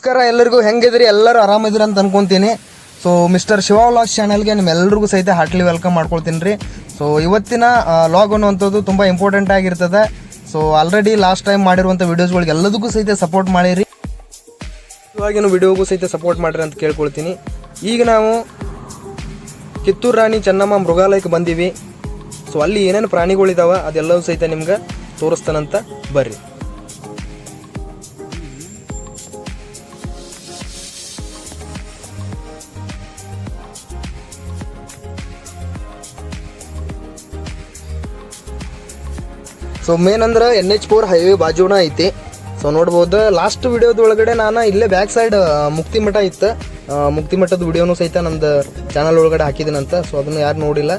ನಮಸ್ಕಾರ, ಎಲ್ಲರಿಗೂ ಹೆಂಗಿದ್ರಿ ಎಲ್ಲರೂ ಆರಾಮಿದ್ರಿ ಅಂತ ಅನ್ಕೊಂತೀನಿ. ಸೊ ಮಿಸ್ಟರ್ ಶಿವ ವ್ಲಾಗ್ಸ್ ಚಾನಲ್ಗೆ ನಿಮ್ಮೆಲ್ಲರಿಗೂ ಸಹಿತ ಹಾರ್ಟ್ಲಿ ವೆಲ್ಕಮ್ ಮಾಡ್ಕೊಳ್ತೀನಿ ರೀ ಸೊ ಇವತ್ತಿನ ಲಾಗ್ ಅನ್ನುವಂಥದ್ದು ತುಂಬ ಇಂಪಾರ್ಟೆಂಟ್ ಆಗಿರ್ತದೆ. ಸೊ ಆಲ್ರೆಡಿ ಲಾಸ್ಟ್ ಟೈಮ್ ಮಾಡಿರುವಂಥ ವೀಡಿಯೋಸ್ಗಳಿಗೆ ಎಲ್ಲದಕ್ಕೂ ಸಹಿತ ಸಪೋರ್ಟ್ ಮಾಡಿರಿ. ಇವಾಗಿನ ವಿಡಿಯೋಗೂ ಸಹಿತ ಸಪೋರ್ಟ್ ಮಾಡಿರಿ ಅಂತ ಕೇಳ್ಕೊಳ್ತೀನಿ. ಈಗ ನಾವು ಕಿತ್ತೂರು ರಾಣಿ ಚೆನ್ನಮ್ಮ ಮೃಗಾಲಯಕ್ಕೆ ಬಂದೀವಿ. ಸೊ ಅಲ್ಲಿ ಏನೇನು ಪ್ರಾಣಿಗಳಿದಾವೆ ಅದೆಲ್ಲವೂ ಸಹಿತ ನಿಮ್ಗೆ ತೋರಿಸ್ತಾನಂತ ಬರ್ರಿ. ಸೊ ಮೇನ್ ಅಂದ್ರೆ ಎನ್ ಎಚ್ ಫೋರ್ ಹೈವೇ ಬಾಜುನ ಐತಿ. ಸೊ ನೋಡ್ಬೋದು ಲಾಸ್ಟ್ ವಿಡಿಯೋದೊಳಗಡೆ ನಾನು ಇಲ್ಲೇ ಬ್ಯಾಕ್ ಸೈಡ್ ಮುಕ್ತಿ ಮಠ ಇತ್ತು. ಮುಕ್ತಿ ಮಠದ ವಿಡಿಯೋನು ಸಹಿತ ನಮ್ದು ಚಾನಲ್ ಒಳಗಡೆ ಹಾಕಿದ್ದೀನಂತ ಸೊ ಅದನ್ನು ಯಾರು ನೋಡಿಲ್ಲ.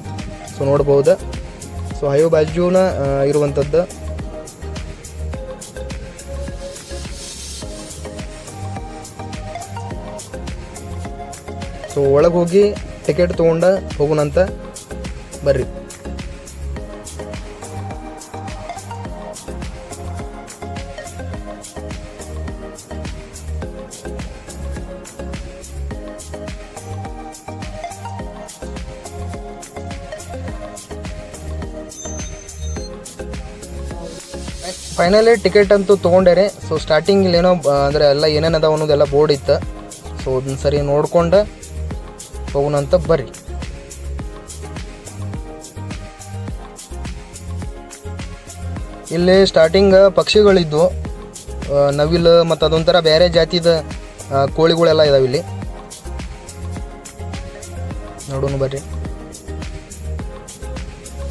ಸೊ ನೋಡ್ಬೋದು. ಸೊ ಹೈವೇ ಬಾಜುನ ಇರುವಂಥದ್ದು ಸೊ ಒಳಗೆ ಹೋಗಿ ಟಿಕೆಟ್ ತೊಗೊಂಡ ಹೋಗೋಣಂತ ಬರ್ರಿ. ಫೈನಲಿ ಟಿಕೆಟ್ ಅಂತೂ ತೊಗೊಂಡೇರಿ. ಸೊ ಸ್ಟಾರ್ಟಿಂಗ್ ಏನೋ ಅಂದರೆ ಎಲ್ಲ ಏನೇನು ಅದಾವ ಅನ್ನೋದೆಲ್ಲ ಬೋರ್ಡ್ ಇತ್ತು. ಸೊ ಅದನ್ನ ಸರಿ ನೋಡ್ಕೊಂಡು. ಹೋಗೋಣಂತ ಬರ್ರಿ ಇಲ್ಲಿ ಸ್ಟಾರ್ಟಿಂಗ್ ಪಕ್ಷಿಗಳಿದ್ವು. ನವಿಲು ಮತ್ತು ಅದೊಂಥರ ಬೇರೆ ಜಾತಿದ ಕೋಳಿಗಳೆಲ್ಲ ಇದಾವೆ ಇಲ್ಲಿ. ನೋಡೋಣ ಬರ್ರಿ.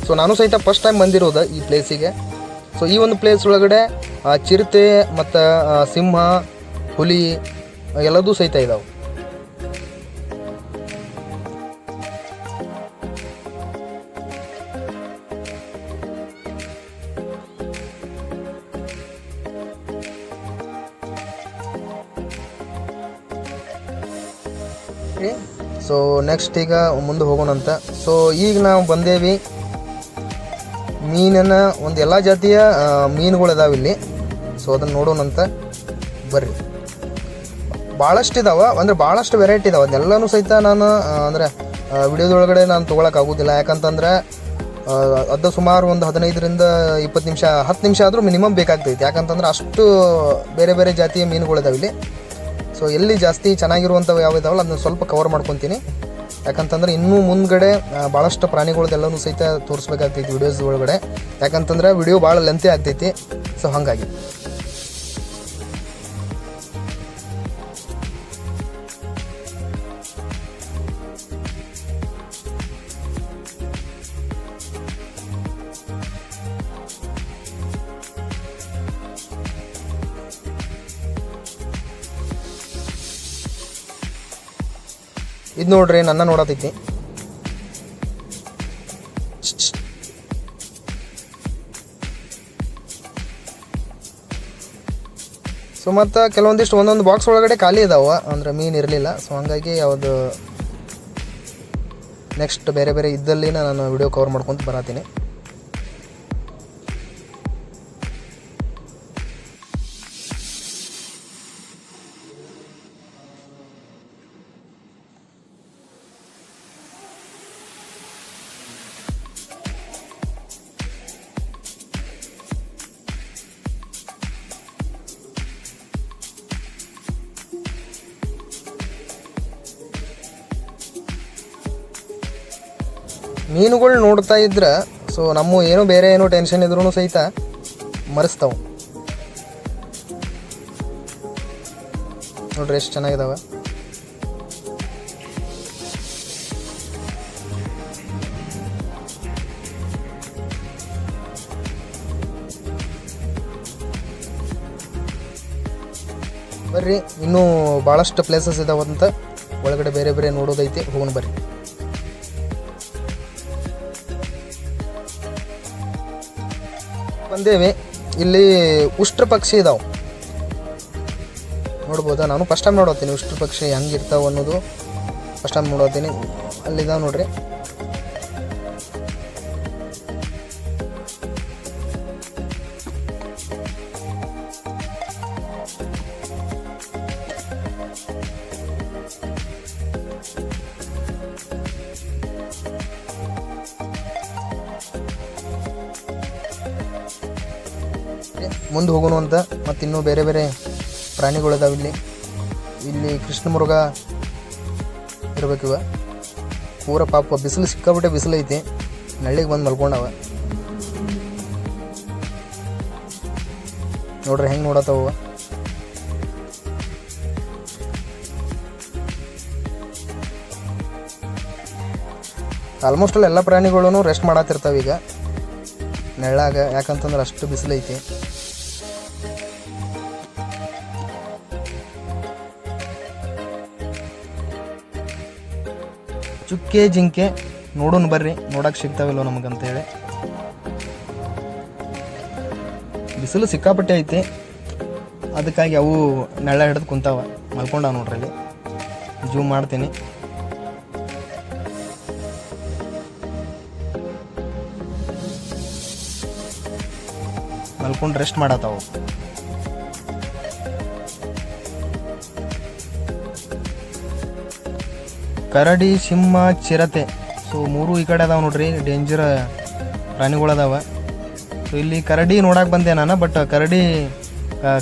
ಸೊ ನಾನು ಸಹಿತ ಫಸ್ಟ್ ಟೈಮ್ ಬಂದಿರೋದು ಈ ಪ್ಲೇಸಿಗೆ ಸೊ ಈ ಒಂದು ಪ್ಲೇಸ್ ಒಳಗಡೆ ಚಿರತೆ ಮತ್ತು ಸಿಂಹ, ಹುಲಿ, ಎಲ್ಲದೂ ಸಹಿತ ಇದಾವೆ. ಸೊ ನೆಕ್ಸ್ಟ್ ಈಗ ಮುಂದೆ ಹೋಗೋಣಂತ. ಸೊ ಈಗ ನಾವು ಬಂದೇವಿ ಮೀನಿನ ಒಂದು ಎಲ್ಲ ಜಾತಿಯ ಮೀನುಗಳು ಇದಾವೆ ಇಲ್ಲಿ. ಸೊ ಅದನ್ನು ನೋಡೋಣಂತ ಬರ್ರಿ. ಭಾಳಷ್ಟು ಇದಾವೆ, ಅಂದರೆ ಭಾಳಷ್ಟು ವೆರೈಟಿ ಇದಾವೆ. ಅದನ್ನೆಲ್ಲನೂ ಸಹಿತ ನಾನು ಅಂದರೆ ವಿಡಿಯೋದೊಳಗಡೆ ನಾನು ತೊಗೊಳಕ್ಕಾಗೋದಿಲ್ಲ ಯಾಕಂತಂದ್ರೆ ಅದು ಸುಮಾರು ಒಂದು ಹದಿನೈದರಿಂದ ಇಪ್ಪತ್ತು ನಿಮಿಷ, ಹತ್ತು ನಿಮಿಷ ಆದರೂ ಮಿನಿಮಮ್ ಬೇಕಾಗ್ತೈತಿ. ಯಾಕಂತಂದ್ರೆ ಅಷ್ಟು ಬೇರೆ ಬೇರೆ ಜಾತಿಯ ಮೀನುಗಳಿದಾವೆ ಇಲ್ಲಿ. ಸೊ ಎಲ್ಲಿ ಜಾಸ್ತಿ ಚೆನ್ನಾಗಿರುವಂಥವು ಯಾವ ಇದಾವಲ್ಲ ಅದನ್ನ ಸ್ವಲ್ಪ ಕವರ್ ಮಾಡ್ಕೊತೀನಿ. ಯಾಕಂತಂದ್ರೆ ಇನ್ನೂ ಮುಂದ್ಗಡೆ ಭಾಳಷ್ಟು ಪ್ರಾಣಿಗಳದೆಲ್ಲನೂ ಸಹಿತ ತೋರಿಸ್ಬೇಕಾಗ್ತೈತಿ ವಿಡಿಯೋಸ್ ಒಳಗಡೆ. ಯಾಕಂತಂದ್ರೆ ವಿಡಿಯೋ ಭಾಳ ಲೆಂತಿ ಆಗ್ತೈತಿ. ಸೊ ಹಾಗಾಗಿ. ಇದು ನೋಡ್ರಿ, ನನ್ನ ನೋಡತೈತಿ ಸೊ ಮತ್ತು ಕೆಲವೊಂದಿಷ್ಟು ಒಂದೊಂದು ಬಾಕ್ಸ್ ಒಳಗಡೆ ಖಾಲಿ ಇದಾವ, ಅಂದ್ರೆ ಮೀನು ಇರಲಿಲ್ಲ. ಸೊ ಹಂಗಾಗಿ ಯಾವುದು ನೆಕ್ಸ್ಟ್ ಬೇರೆ ಬೇರೆ ಇದ್ದಲ್ಲಿ ನಾನು ವಿಡಿಯೋ ಕವರ್ ಮಾಡ್ಕೊಂತ ಬರತ್ತೀನಿ ಮೀನುಗಳು ನೋಡ್ತಾ ಇದ್ರೆ ಸೊ ನಮ್ಮ ಏನೋ ಬೇರೆ ಏನೋ ಟೆನ್ಷನ್ ಇದ್ರೂ ಸಹಿತ ಮರೆಸ್ತಾವೆ. ನೋಡ್ರಿ ಎಷ್ಟು ಚೆನ್ನಾಗಿದಾವೆ. ಬರ್ರಿ, ಇನ್ನೂ ಭಾಳಷ್ಟು ಪ್ಲೇಸಸ್ ಇದಾವಂತ, ಒಳಗಡೆ ಬೇರೆ ಬೇರೆ ನೋಡೋದೈತಿ, ಹೋಗೋಣ ಬರ್ರಿ. ಬಂದೇವಿ ಇಲ್ಲಿ ಉಷ್ಟ್ರ ಪಕ್ಷಿ ಇದಾವೆ. ನೋಡ್ಬೋದಾ? ನಾನು ಫಸ್ಟ್ ಟೈಮ್ ನೋಡೋತೀನಿ ಉಷ್ಟ್ರ ಪಕ್ಷಿ ಹೆಂಗಿರ್ತಾವ ಅನ್ನೋದು. First time ನೋಡೋತೀನಿ. ಅಲ್ಲಿದಾವೆ ನೋಡ್ರಿ. ಮುಂದೆ ಹೋಗೋಣ ಅಂತ, ಮತ್ತು ಇನ್ನೂ ಬೇರೆ ಬೇರೆ ಪ್ರಾಣಿಗಳಿದಾವೆ ಇಲ್ಲಿ. ಇಲ್ಲಿ ಕೃಷ್ಣ ಮೃಗ ಇರಬೇಕಿವ ಪೂರ ಪಾಪ ಬಿಸಿಲು ಸಿಕ್ಕಾಬಿಟ್ಟೆ ಬಿಸಿಲು ಐತಿ. ನಳ್ಳಿಗೆ ಬಂದು ಮಲ್ಕೊಂಡವ. ನೋಡ್ರಿ ಹೆಂಗೆ ನೋಡತ್ತವ ಆಲ್ಮೋಸ್ಟ್ ಅಲ್ಲಿ ಎಲ್ಲ ಪ್ರಾಣಿಗಳು ರೆಸ್ಟ್ ಮಾಡತ್ತಿರ್ತಾವ ಈಗ. ನೆಳ್ಳಾಗ, ಯಾಕಂತಂದ್ರೆ ಅಷ್ಟು ಬಿಸಿಲು ಐತಿ ಜಿಂಕೆ ನೋಡೋಣ ಬರ್ರಿ ನೋಡಕ್ಕೆ ಸಿಗ್ತಾವಿಲ್ಲೋ ನಮಗಂತೇಳಿ. ಬಿಸಿಲು ಸಿಕ್ಕಾಪಟ್ಟೆ ಐತಿ. ಅದಕ್ಕಾಗಿ ಅವು ನೆಳ ಹಿಡಿದು ಕುಂತಾವ. ಮಲ್ಕೊಂಡ ನೋಡ್ರಿ ಅಲ್ಲಿ. ಜೂಮ್ ಮಾಡ್ತೀನಿ. ಮಲ್ಕೊಂಡು ರೆಸ್ಟ್ ಮಾಡತ್ತಾವು ಕರಡಿ, ಸಿಂಹ, ಚಿರತೆ. ಸೊ, ಮೂರು ಈ ಕಡೆ ಅದಾವೆ ನೋಡ್ರಿ. ಡೇಂಜರ್ ಪ್ರಾಣಿಗಳದಾವೆ. ಸೊ ಇಲ್ಲಿ ಕರಡಿ ನೋಡಕ್ಕೆ ಬಂದೆ ನಾನು ಬಟ್ ಕರಡಿ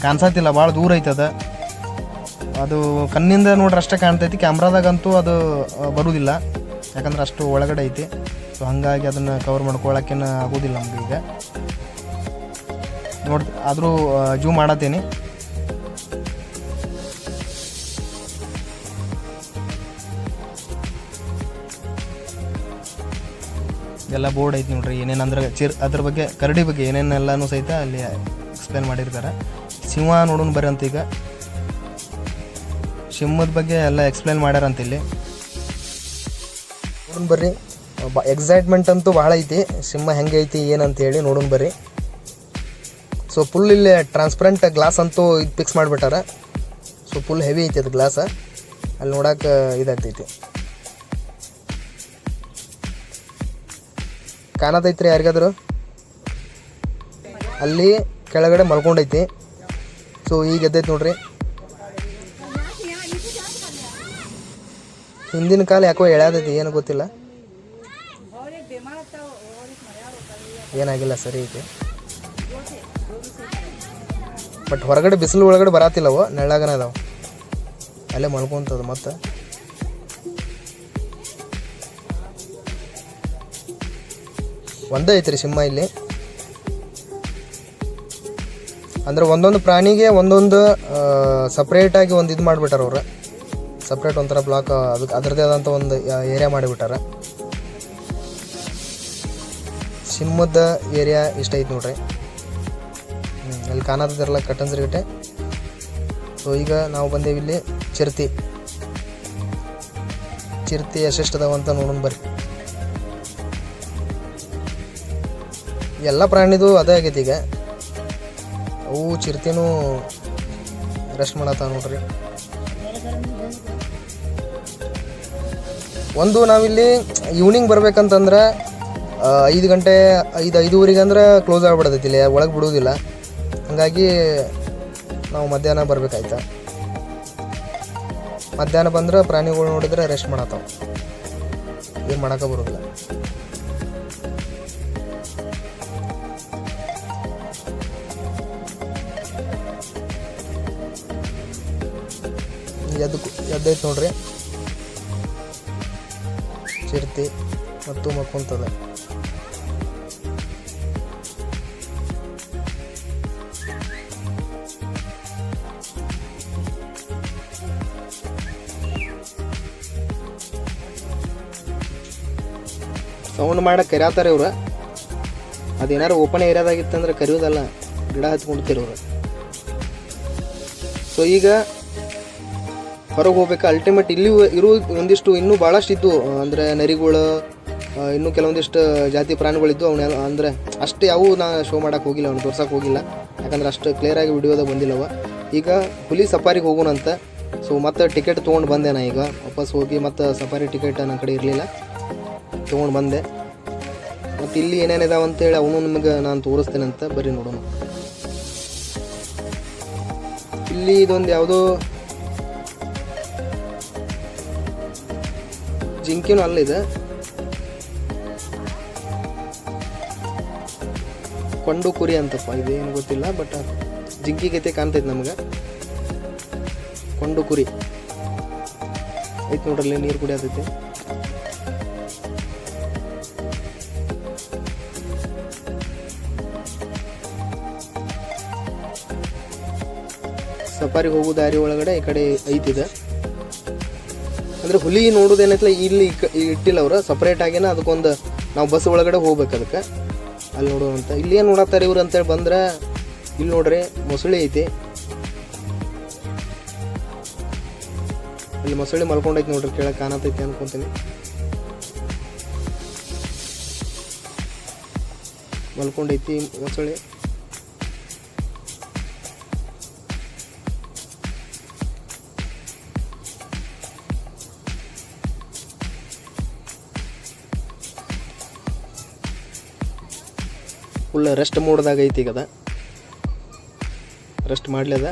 ಕಾಣಿಸತ್ತಿಲ್ಲ. ಭಾಳ ದೂರ ಐತದ. ಅದು ಕಣ್ಣಿಂದ ನೋಡ್ರಿ ಅಷ್ಟೇ ಕಾಣ್ತೈತಿ. ಕ್ಯಾಮ್ರಾದಾಗಂತೂ ಅದು ಬರುವುದಿಲ್ಲ ಯಾಕಂದ್ರೆ ಅಷ್ಟು ಒಳಗಡೆ ಐತಿ. ಸೊ ಹಾಗಾಗಿ ಅದನ್ನು ಕವರ್ ಮಾಡ್ಕೊಳಕ್ಕೇನು ಆಗೋದಿಲ್ಲ ನಮ್ಗೆ ಈಗ. ನೋಡ್, ಆದರೂ ಜೂ ಮಾಡತ್ತೀನಿ. ಎಲ್ಲ ಬೋರ್ಡ್ ಐತಿ ನೋಡ್ರಿ, ಏನೇನು ಅಂದ್ರೆ ಚಿರ್ ಅದ್ರ ಬಗ್ಗೆ ಕರಡಿ ಬಗ್ಗೆ ಏನೇನೆಲ್ಲನೂ ಸಹಿತ ಅಲ್ಲಿ ಎಕ್ಸ್ಪ್ಲೇನ್ ಮಾಡಿರ್ತಾರೆ. ಸಿಂಹ ನೋಡೋಣ ಬರ್ರಿ ಅಂತ ಈಗ. ಸಿಂಹದ ಬಗ್ಗೆ ಎಲ್ಲ ಎಕ್ಸ್ಪ್ಲೇನ್ ಮಾಡ್ಯಾರಂತ ಇಲ್ಲಿ. ನೋಡೋಣ ಬರ್ರಿ. ಎಕ್ಸೈಟ್ಮೆಂಟ್ ಅಂತೂ ಭಾಳ ಐತಿ. ಸಿಂಹ ಹೆಂಗೆ ಐತಿ ಏನಂತ ಹೇಳಿ ನೋಡೋಣ ಬರ್ರಿ. ಸೊ ಫುಲ್ ಇಲ್ಲಿ ಟ್ರಾನ್ಸ್ಪರೆಂಟ್ ಗ್ಲಾಸ್ ಅಂತೂ ಇದು ಫಿಕ್ಸ್ ಮಾಡಿಬಿಟ್ಟಾರ. ಸೊ ಫುಲ್ ಹೆವಿ ಐತಿ ಅದು ಗ್ಲಾಸ ಅಲ್ಲಿ ನೋಡಕ್ಕೆ ಇದಾಗ್ತೈತಿ. ಕಾಣತೈತ್ರಿ ಯಾರಿಗಾದ್ರು? ಅಲ್ಲಿ ಕೆಳಗಡೆ ಮಲ್ಕೊಂಡೈತಿ. ಸೊ ಈಗ ಎದ್ದೈತಿ ನೋಡ್ರಿ. ಹಿಂದಿನ ಕಾಲ ಯಾಕೋ ಎಳ್ಯಾದೈತಿ ಏನು ಗೊತ್ತಿಲ್ಲ. ಏನಾಗಿಲ್ಲ ಸರಿ ಐತಿ. ಬಟ್ ಹೊರಗಡೆ ಬಿಸಿಲು ಒಳಗಡೆ ಬರತ್ತಿಲ್ಲವು ನೆಳ್ಳಾಗನ ಅದಾವ. ಅಲ್ಲೇ ಮಲ್ಕೊಂತದ ಮತ್ತೆ. ಒಂದೇ ಐತ್ರಿ ಸಿಂಹ ಇಲ್ಲಿ. ಅಂದ್ರೆ ಒಂದೊಂದು ಪ್ರಾಣಿಗೆ ಒಂದೊಂದು ಸಪ್ರೇಟಾಗಿ ಒಂದು ಇದು ಮಾಡಿಬಿಟ್ಟಾರ ಅವ್ರು. ಸಪ್ರೇಟ್ ಒಂಥರ ಬ್ಲಾಕ್ ಅದಕ್ಕೆ ಅದರದೇ ಆದಂಥ ಒಂದು ಏರಿಯಾ ಮಾಡಿಬಿಟ್ಟಾರ. ಸಿಂಹದ ಏರಿಯಾ ಇಷ್ಟ ಐತೆ ನೋಡ್ರಿ. ಅಲ್ಲಿ ಕಾಣದಿರಲ್ಲ ಕಟ್ಟನ್ಸ್ರಿಗಟ್ಟೆ ಸೊ ಈಗ ನಾವು ಬಂದೇವಿ ಇಲ್ಲಿ ಚಿರತಿ. ಚಿರತಿ ಎಷ್ಟೆಷ್ಟು ಅದಾವ ಅಂತ ನೋಡೋಣ ಬರ್ರಿ. ಎಲ್ಲ ಪ್ರಾಣಿದು ಅದೇ ಆಗೈತಿ ಈಗ. ಅವು ಚಿರತೆನೂ ರೆಸ್ಟ್ ಮಾಡತ್ತಾವ ನೋಡ್ರಿ. ಒಂದು ನಾವಿಲ್ಲಿ ಈವ್ನಿಂಗ್ ಬರ್ಬೇಕಂತಂದ್ರೆ ಐದು ಗಂಟೆ, ಐದು, ಐದೂವರೆಗೆ ಅಂದ್ರೆ ಕ್ಲೋಸ್ ಆಗ್ಬಿಡ್ತೈತಿ ಇಲ್ಲಿ, ಒಳಗೆ ಬಿಡೋದಿಲ್ಲ. ಹಾಗಾಗಿ ನಾವು ಮಧ್ಯಾಹ್ನ ಬರಬೇಕಾಯ್ತ? ಮಧ್ಯಾಹ್ನ ಬಂದ್ರೆ ಪ್ರಾಣಿಗಳು ನೋಡಿದ್ರೆ ರೆಸ್ಟ್ ಮಾಡತ್ತಾವ. ಏನು ಮಾಡೋಕೆ ಬರೋದಿಲ್ಲ. ಎದ್ದು ಐತೆ ನೋಡ್ರಿ. ಚಿರತೆ ಮತ್ತು ಮಕ್ಕೊಂತದ. ಸೌಂಡ್ ಮಾಡಕ್ಕೆ ಕರಿಯಾತಾರೆ ಇವ್ರು. ಅದೇನಾರು ಓಪನ್ ಏರಿಯಾದಾಗಿತ್ತಂದ್ರೆ ಕರಿಯೋದಲ್ಲ, ಗಿಡ ಹಚ್ಕೊಂಡಿರ್ತೀರ ಸೊ ಈಗ ಹೊರಗೆ ಹೋಗ್ಬೇಕು. ಅಲ್ಟಿಮೇಟ್ ಇಲ್ಲಿ ಇರೋ ಒಂದಿಷ್ಟು ಇನ್ನೂ ಭಾಳಷ್ಟು ಇದ್ದು ಅಂದರೆ ನರಿಗಳು ಇನ್ನೂ ಕೆಲವೊಂದಿಷ್ಟು ಜಾತಿ ಪ್ರಾಣಿಗಳಿದ್ದು ಅವನ್ನೆಲ್ಲ ಅಂದರೆ ಅಷ್ಟು ಯಾವೂ ನಾ ಶೋ ಮಾಡೋಕೆ ಹೋಗಿಲ್ಲ, ಅವ್ನು ತೋರ್ಸೋಕೆ ಹೋಗಿಲ್ಲ. ಯಾಕಂದ್ರೆ ಅಷ್ಟು ಕ್ಲಿಯರಾಗಿ ವಿಡಿಯೋದಾಗ ಬಂದಿಲ್ಲವ. ಈಗ ಹುಲಿ ಸಫಾರಿಗೆ ಹೋಗೋಣ ಅಂತ. ಸೊ ಮತ್ತೆ ಟಿಕೆಟ್ ತೊಗೊಂಡು ಬಂದೆ ನಾ ಈಗ. ವಾಪಸ್ ಹೋಗಿ ಮತ್ತು ಸಫಾರಿ ಟಿಕೆಟ್ ನನ್ನ ಕಡೆ ಇರಲಿಲ್ಲ. ತೊಗೊಂಡು ಬಂದೆ. ಮತ್ತು ಇಲ್ಲಿ ಏನೇನಿದಾವೆ ಅಂತೇಳಿ ಅವನು ನಿಮಗೆ ನಾನು ತೋರಿಸ್ತೇನೆ ಅಂತ ಬರ್ರಿ ನೋಡೋಣ. ಇಲ್ಲಿ ಇದೊಂದು ಯಾವುದೋ ಜಿಂಕೆನೂ ಅಲ್ಲಿದೆ. ಕೊಂಡು ಕುರಿ ಅಂತಪ್ಪ, ಇದೇನು ಗೊತ್ತಿಲ್ಲ ಬಟ್ ಜಿಂಕಿ ಗತೆ ಕಾಣ್ತೈತೆ ನಮ್ಗೆ. ಕೊಂಡು ಕುರಿ. ಐತೆ ನೋಡ್ರಲ್ಲಿ ನೀರು ಕುಡಿಯತೈತಿ. ಸಫಾರಿಗೆ ಹೋಗೋ ದಾರಿ ಒಳಗಡೆ ಈ ಕಡೆ ಐತಿದೆ. ಅಂದ್ರೆ ಹುಲಿ ನೋಡೋದೇನೈತಲ್ಲ ಇಲ್ಲಿ ಇಟ್ಟಿಲ್ಲ ಅವರು ಸಪ್ರೇಟ್ ಆಗಿನ ಅದಕ್ಕೊಂದು ನಾವು ಬಸ್ ಒಳಗಡೆ ಹೋಗ್ಬೇಕು ಅದಕ್ಕೆ. ಅಲ್ಲಿ ನೋಡುವಂತ ಇಲ್ಲಿ ಏನು ನೋಡತ್ತಾರೆ ಇವ್ರು ಅಂತೇಳಿ ಬಂದ್ರೆ, ಇಲ್ಲಿ ನೋಡ್ರಿ ಮೊಸಳೆ ಐತಿ. ಇಲ್ಲಿ ಮೊಸಳೆ ಮಲ್ಕೊಂಡೈತಿ ನೋಡ್ರಿ ಕೇಳಕ್ಕೆ ಕಾಣತೈತಿ ಅನ್ಕೊಂತೀನಿ. ಮಲ್ಕೊಂಡೈತಿ ಮೊಸಳಿ. ಫುಲ್ ರೆಸ್ಟ್ ಮೋಡ್ದಾಗ ಐತಿ ಈಗ ಅದ. ರೆಸ್ಟ್ ಮಾಡ್ಲದ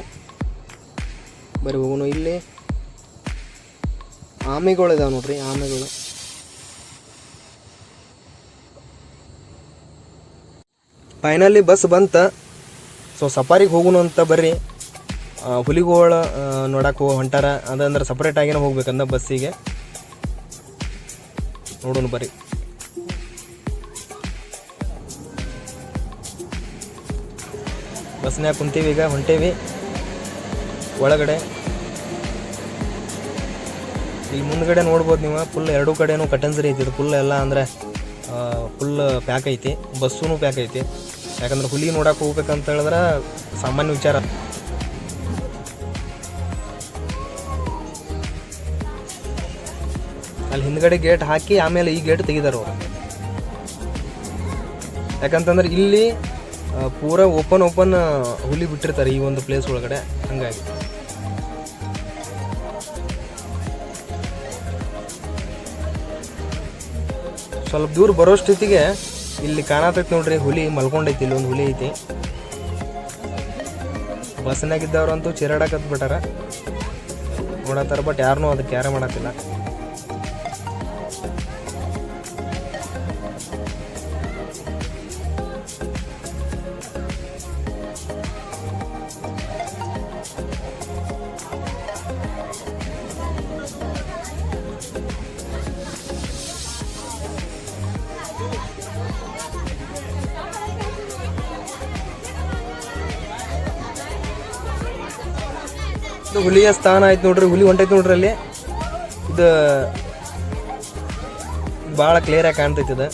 ಬರೀ ಹೋಗೋಣ ಇಲ್ಲಿ. ಆಮೆಗಳು ಇದಾವೆ ನೋಡ್ರಿ, ಆಮೆಗಳು. ಫೈನಲಿ ಬಸ್ ಬಂತ. ಸೊ ಸಫಾರಿಗೆ ಹೋಗೋಣ ಅಂತ ಬರ್ರಿ. ಹುಲಿಗೋಳ ನೋಡಕ್ಕೆ ಹೋಗಿ ಹೊಂಟಾರ. ಅದಂದ್ರೆ ಸಪ್ರೇಟ್ ಆಗಿನ ಹೋಗ್ಬೇಕಂದ ಬಸ್ಸಿಗೆ ನೋಡೋಣ ಬರ್ರಿ. ಬಸ್ನ್ಯಾಗ ಕುಂತೀವಿ ಈಗ, ಹೊಂಟೇವಿ. ಒಳಗಡೆ. ಇಲ್ಲಿ ಮುಂದ್ಗಡೆ ನೋಡ್ಬೋದು ನೀವು ಫುಲ್ ಎರಡೂ ಕಡೆನೂ ಕಟನ್ಸರಿ ಐತಿ ಫುಲ್ ಎಲ್ಲ ಅಂದರೆ ಫುಲ್ ಪ್ಯಾಕ್ ಐತಿ ಬಸ್ಸೂ ಪ್ಯಾಕ್ ಐತಿ. ಯಾಕಂದ್ರೆ ಹುಲಿ ನೋಡಕ್ಕೆ ಹೋಗ್ಬೇಕಂತ ಹೇಳಿದ್ರೆ ಸಾಮಾನ್ಯ ವಿಚಾರ. ಅಲ್ಲಿ ಹಿಂದ್ಗಡೆ ಗೇಟ್ ಹಾಕಿ, ಆಮೇಲೆ ಈ ಗೇಟ್ ತೆಗಿದಾರ ಯಾಕಂತಂದ್ರೆ ಇಲ್ಲಿ ಪೂರಾ ಓಪನ್ ಓಪನ್ ಹುಲಿ ಬಿಟ್ಟಿರ್ತಾರೆ ಈ ಒಂದು ಪ್ಲೇಸ್ ಒಳಗಡೆ. ಹಂಗಾಗಿ. ಸ್ವಲ್ಪ ದೂರ ಬರೋ ಸ್ಥಿತಿಗೆ ಇಲ್ಲಿ ಕಾಣತೈತಿ ನೋಡ್ರಿ, ಹುಲಿ ಮಲ್ಕೊಂಡೈತಿ, ಇಲ್ಲಿ ಒಂದು ಹುಲಿ ಐತಿ. ಬಸ್ನಾಗಿದ್ದವ್ರಂತೂ ಚಿರಾಡಕತ್ ಬಿಟ್ಟಾರ ನೋಡತ್ತಾರ ಬಟ್ ಯಾರನ್ನೂ ಅದಕ್ಕೆ ಯಾರೇ ಮಾಡತ್ತಿಲ್ಲ. ಹುಲಿಯ ಸ್ಥಾನ ಆಯ್ತು ನೋಡ್ರಿ ಹುಲಿ ಹೊಂಟೈತಿ ನೋಡ್ರಿ ಅಲ್ಲಿ. ಇದು ಭಾಳ ಕ್ಲಿಯರ್ ಆಗಿ ಕಾಣ್ತೈತಿ ಇದು.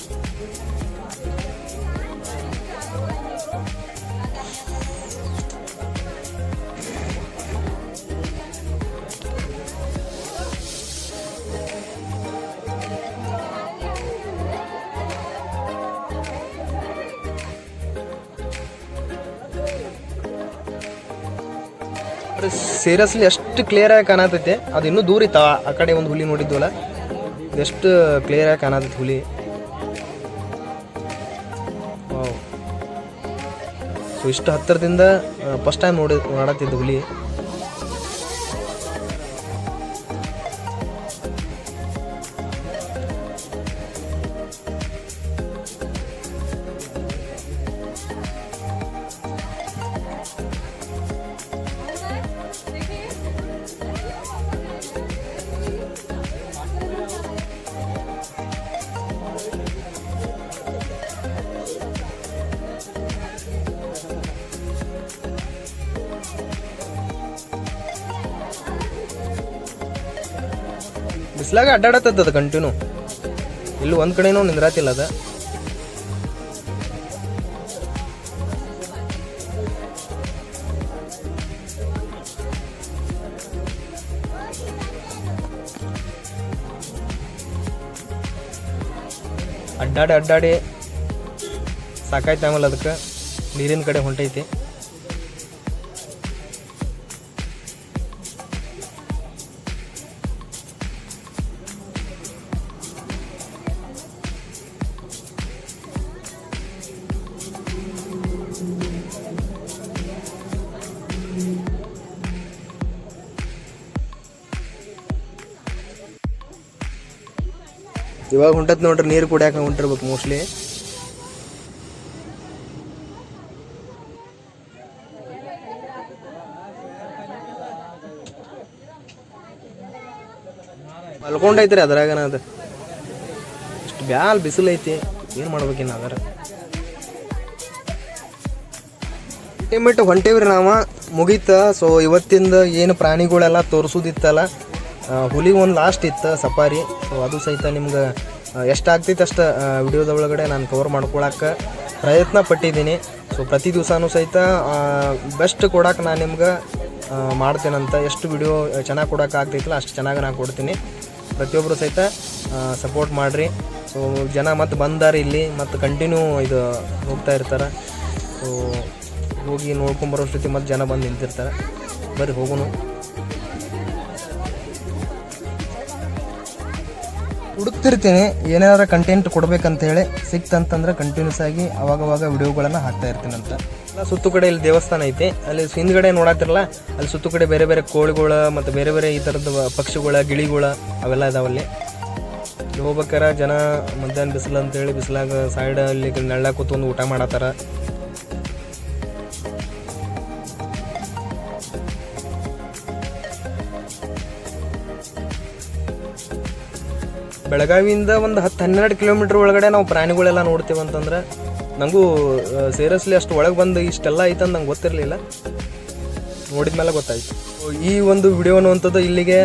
ಸೀರಿಯಸ್ಲಿ ಎಷ್ಟು ಕ್ಲಿಯರ್ ಆಗಿ ಕಾಣತೈತೆ. ಅದು ಇನ್ನೂ ದೂರ ಇತ್ತ. ಆ ಕಡೆ ಒಂದು ಹುಲಿ ನೋಡಿದ್ವಲ್ಲ? ಎಷ್ಟು ಕ್ಲಿಯರ್ ಆಗಿ ಕಾಣತೈತಿ ಹುಲಿ. ಸೊ ಇಷ್ಟು ಹತ್ತಿರದಿಂದ ಫಸ್ಟ್ ಟೈಮ್ ನೋಡಿ ನೋಡತ್ತಿದ್ದು ಹುಲಿ. ಬಿಸ್ಲಾಗ ಅಡ್ಡಾಡತ್ತದ ಅದು ಕಂಟಿನ್ಯೂ ಇಲ್ಲಿ ಒಂದು ಕಡೆನೂ ನಿಂದ್ರಾತಿಲ್ಲ ಅದ. ಅಡ್ಡಾಡಿ ಅಡ್ಡಾಡಿ ಸಾಕಾಯ್ತು ಆಮೇಲೆ ಅದಕ್ಕೆ ನೀರಿನ ಕಡೆ ಹೊಂಟೈತಿ. ಇವಾಗ ಹೊಂಟತ್ ನೋಡ್ರಿ, ನೀರು ಕುಡಿಯಾಕ ಹೊಂಟಿರ್ಬೇಕು ಮೋಸ್ಟ್ಲಿ ಮಲ್ಕೊಂಡೈತ್ರಿ ಅದ್ರಾಗನ ಅದು. ಇಷ್ಟು ಬ್ಯಾಲ್ ಬಿಸಿಲು ಐತಿ, ಏನು ಮಾಡ್ಬೇಕಿನ್ನು ಅದರ. ಬಿಟ್ಟು ಹೊಂಟೇವ್ರಿ ನಾವು, ಮುಗೀತ. ಸೊ ಇವತ್ತಿಂದ ಏನು ಪ್ರಾಣಿಗಳೆಲ್ಲ ತೋರಿಸೋದಿತ್ತಲ್ಲ ಹುಲಿ ಒಂದು ಲಾಸ್ಟ್ ಇತ್ತು ಸಫಾರಿ. ಸೊ ಅದು ಸಹಿತ ನಿಮ್ಗೆ ಎಷ್ಟು ಆಗ್ತೈತೆ ಅಷ್ಟು ವಿಡಿಯೋದ ಒಳಗಡೆ ನಾನು ಕವರ್ ಮಾಡ್ಕೊಳಕ್ಕೆ ಪ್ರಯತ್ನ ಪಟ್ಟಿದ್ದೀನಿ. ಸೊ ಪ್ರತಿ ದಿವಸನೂ ಸಹಿತ ಬೆಸ್ಟ್ ಕೊಡೋಕೆ ನಾನು ನಿಮ್ಗೆ ಮಾಡ್ತೇನಂತ ಎಷ್ಟು ವಿಡಿಯೋ ಚೆನ್ನಾಗಿ ಕೊಡೋಕೆ ಆಗ್ತೈತಲ್ಲ ಅಷ್ಟು ಚೆನ್ನಾಗಿ ನಾನು ಕೊಡ್ತೀನಿ. ಪ್ರತಿಯೊಬ್ಬರು ಸಹಿತ ಸಪೋರ್ಟ್ ಮಾಡಿರಿ. ಸೊ ಜನ ಮತ್ತೆ ಬಂದಾರೆ ಇಲ್ಲಿ ಮತ್ತು ಕಂಟಿನ್ಯೂ ಇದು ಹೋಗ್ತಾ ಇರ್ತಾರೆ. ಸೊ ಹೋಗಿ ನೋಡ್ಕೊಂಬರೋಷ್ಟೊತ್ತಿಗೆ ಮತ್ತೆ ಜನ ಬಂದು ನಿಂತಿರ್ತಾರೆ. ಬರ್ರಿ ಹೋಗೋಣ ಹುಡುಕ್ತಿರ್ತೀನಿ, ಏನಾದ್ರು ಕಂಟೆಂಟ್ ಕೊಡ್ಬೇಕಂತ ಹೇಳಿ ಸಿಕ್ತಂತಂದ್ರೆ ಕಂಟಿನ್ಯೂಸ್ ಆಗಿ ಅವಾಗವಾಗ ವಿಡಿಯೋಗಳನ್ನು ಹಾಕ್ತಾ ಇರ್ತೀನಿ ಅಂತ. ಸುತ್ತು ಕಡೆ ಇಲ್ಲಿ ದೇವಸ್ಥಾನ ಐತಿ, ಅಲ್ಲಿ ಹಿಂದ್ಗಡೆ ನೋಡತ್ತಿರಲ್ಲ ಅಲ್ಲಿ ಸುತ್ತು ಕಡೆ ಬೇರೆ ಬೇರೆ ಕೋಳಿಗಳ ಮತ್ತು ಬೇರೆ ಬೇರೆ ಈ ಥರದ ಪಕ್ಷಿಗಳ, ಗಿಳಿಗಳ ಅವೆಲ್ಲ ಇದಾವಲ್ಲಿ ಹೋಗ್ಬೇಕಾರ ಜನ ಮಧ್ಯಾಹ್ನ ಬಿಸಿಲು ಅಂತೇಳಿ ಬಿಸಿಲಾಗ ಸೈಡ್ ಅಲ್ಲಿ ನೆಳ್ಳ ಕೂತ್ಕೊಂಡು ಊಟ ಮಾಡತ್ತಾರ. ಬೆಳಗಾವಿಯಿಂದ ಒಂದು ಹತ್ತು ಹನ್ನೆರಡು ಕಿಲೋಮೀಟ್ರ್ ಒಳಗಡೆ ನಾವು ಪ್ರಾಣಿಗಳೆಲ್ಲ ನೋಡ್ತೀವಿ ಅಂತಂದ್ರೆ ನನಗೂ ಸೀರಿಯಸ್ಲಿ ಅಷ್ಟು ಒಳಗೆ ಬಂದು ಇಷ್ಟೆಲ್ಲ ಐತಂದು ನಂಗೆ ಗೊತ್ತಿರಲಿಲ್ಲ. ನೋಡಿದ ಮೇಲೆ ಗೊತ್ತಾಯ್ತು ಈ ಒಂದು ವಿಡಿಯೋ ಅನ್ನುವಂಥದ್ದು ಇಲ್ಲಿಗೆ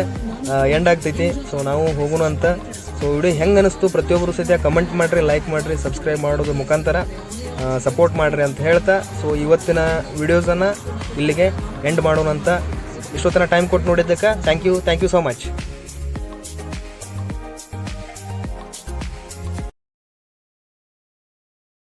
ಎಂಡ್ ಆಗ್ತೈತಿ. ಸೊ ನಾವು ಹೋಗೋಣ ಅಂತ. ಸೊ ವಿಡಿಯೋ ಹೆಂಗೆ ಅನಿಸ್ತು ಪ್ರತಿಯೊಬ್ಬರು ಸಹಿತ ಕಮೆಂಟ್ ಮಾಡಿರಿ ಲೈಕ್ ಮಾಡಿರಿ ಸಬ್ಸ್ಕ್ರೈಬ್ ಮಾಡೋದು ಮುಖಾಂತರ ಸಪೋರ್ಟ್ ಮಾಡಿರಿ ಅಂತ ಹೇಳ್ತಾ. ಸೊ ಇವತ್ತಿನ ವಿಡಿಯೋಸನ್ನು ಇಲ್ಲಿಗೆ ಎಂಡ್ ಮಾಡೋಣ ಅಂತ. ಇಷ್ಟೊತ್ತನ ಟೈಮ್ ಕೊಟ್ಟು ನೋಡಿದ್ದಕ್ಕೆ thank you thank you so much